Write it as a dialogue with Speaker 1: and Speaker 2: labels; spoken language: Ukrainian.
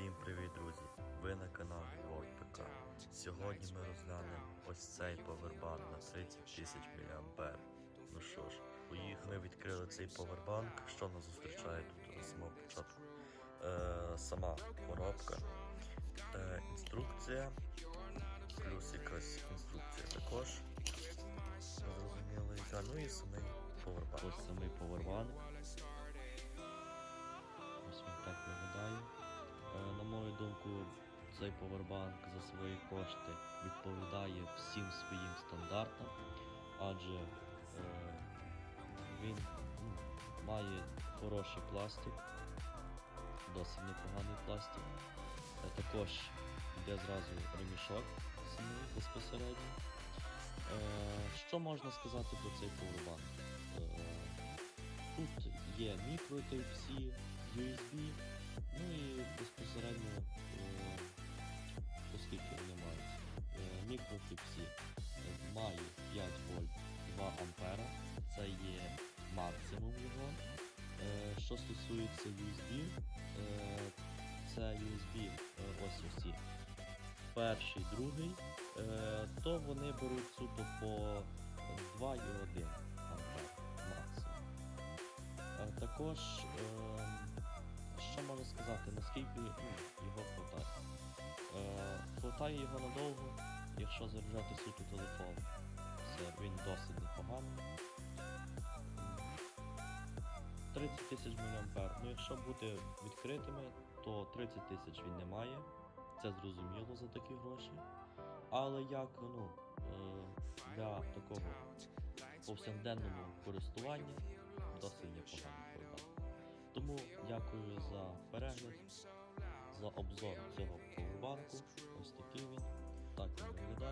Speaker 1: Всім привіт, друзі! Ви на каналі WorldPK. Сьогодні ми розглянемо ось цей повербанк на 30 тисяч мА. Ну що ж, поїхали, відкрили цей повербанк, що нас зустрічає тут на самого початку. Е, Сама коробка, е, інструкція, плюс якась інструкція також. Зрозуміло, ну і самий повербанк. Ось самий повербанк. Цей повербанк за свої кошти відповідає всім своїм стандартам, адже е, він ну, має хороший пластик, досить непоганий пластик. Е, також йде зразу ремішок самий безпосередньо. Е, що можна сказати про цей повербанк? Е, тут є мікро Type-C, USB, ну Type-C е, має 5 вольт 2 ампера, це є максимум його. Е, що стосується USB, е, це USB ось ці перший, другий, то вони беруть суто по 2,1 ампер максимум. Також, що можна сказати, наскільки ну, його хватає. Хватає його надовго, якщо заряджати суто телефон, це він досить непоганий. 30 тисяч мА. Ну, якщо бути відкритими, то 30 тисяч він не має. Це зрозуміло за такі гроші. Але як ну, е, для такого повсякденного користування досить непоганий продукт. Тому дякую за перегляд, за обзор цього поwerbanку. Ось такий він. takip edin.